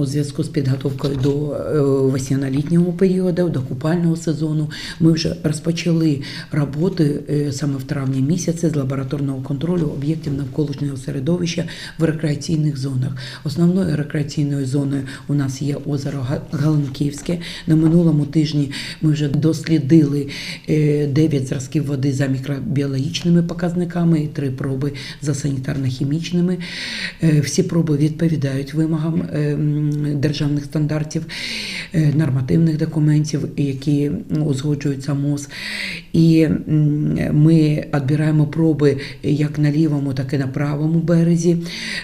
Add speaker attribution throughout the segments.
Speaker 1: У зв'язку з підготовкою до е, весняно-літнього періоду, до купального сезону, ми вже розпочали роботи е, саме в травні місяці з лабораторного контролю об'єктів навколишнього середовища в рекреаційних зонах. Основною рекреаційною зоною у нас є озеро Га- Галинківське. На минулому тижні ми вже дослідили 9 зразків води за мікробіологічними показниками і 3 проби за санітарно-хімічними. Е, Всі проби відповідають вимогам е, м, державних стандартів, е, нормативних документів, які узгоджуються МОЗ. І ми відбираємо проби як на лівому, так і на правому березі.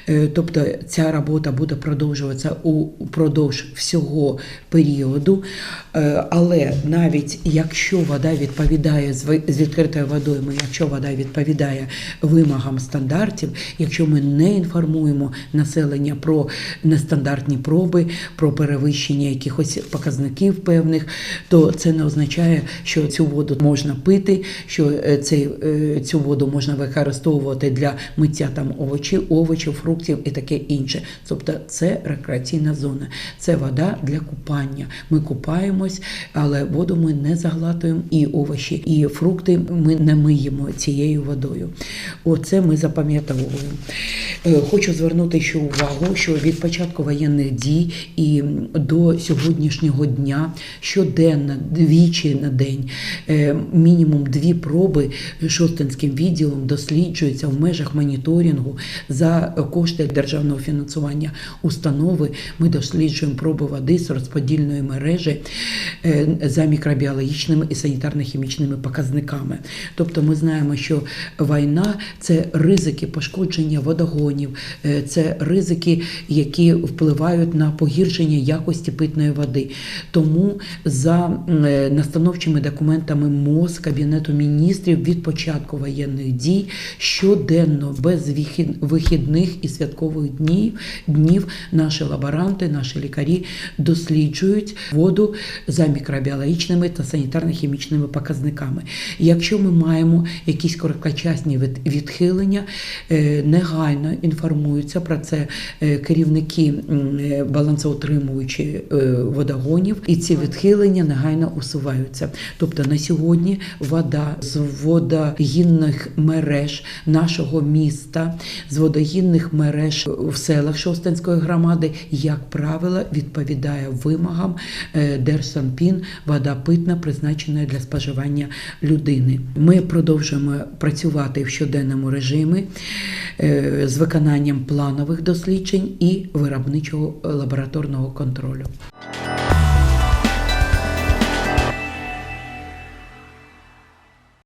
Speaker 1: Е, Тобто ця робота буде продовжуватися упродовж всього періоду. Е, Але навіть якщо вода відповідає з відкритою водою, якщо вода відповідає вимогам стандартів, якщо ми не інформуємо населення про нестандартні проби, про перевищення якихось показників певних, то це не означає, що цю воду можна пити, що е, цей, е, цю воду можна використовувати для миття там овочів, овочів, фруктів і таке інше. Тобто це рекреаційна зона, це вода для купання. Ми купаємось, але воду ми не заглатуємо, і овочі, і фрукти ми не миємо цією водою. Оце ми запам'ятовуємо. Е, Хочу звернути ще увагу, що від початку воєнних дій і до сьогоднішнього дня щоденно, двічі на день, е, мінімум дві проби Шостинським відділом досліджуються в межах моніторингу за кошти державного фінансування установи. Ми досліджуємо проби води з розподільної мережі е, за мікробіологічними і санітарно-хімічними показниками. Тобто ми знаємо, що війна це ризики пошкодження водогонів, е, це ризики, які впливають на погіршення якості питної води. Тому за е, настановчими документами МОЗ Кабінету міністрів від початку воєнних дій щоденно без вихідних і святкових днів, днів наші лаборанти, наші лікарі досліджують воду за мікробіологічними та санітарно-хімічними показниками. Якщо ми маємо якісь короткочасні від- відхилення, е, негайно інформуються про це е, керівники балансоутримуючі е, водогонів, і ці відхилення негайно усуваються. Тобто на сьогодні вода з водогінних мереж нашого міста, з водогінних мереж в селах Шостинської громади, як правило, відповідає вимогам е, Держсанпін вода питна, призначена для споживання людини. Ми продовжуємо працювати в щоденному режимі е, з виконанням планових досліджень і виробничого лабораторного контролю.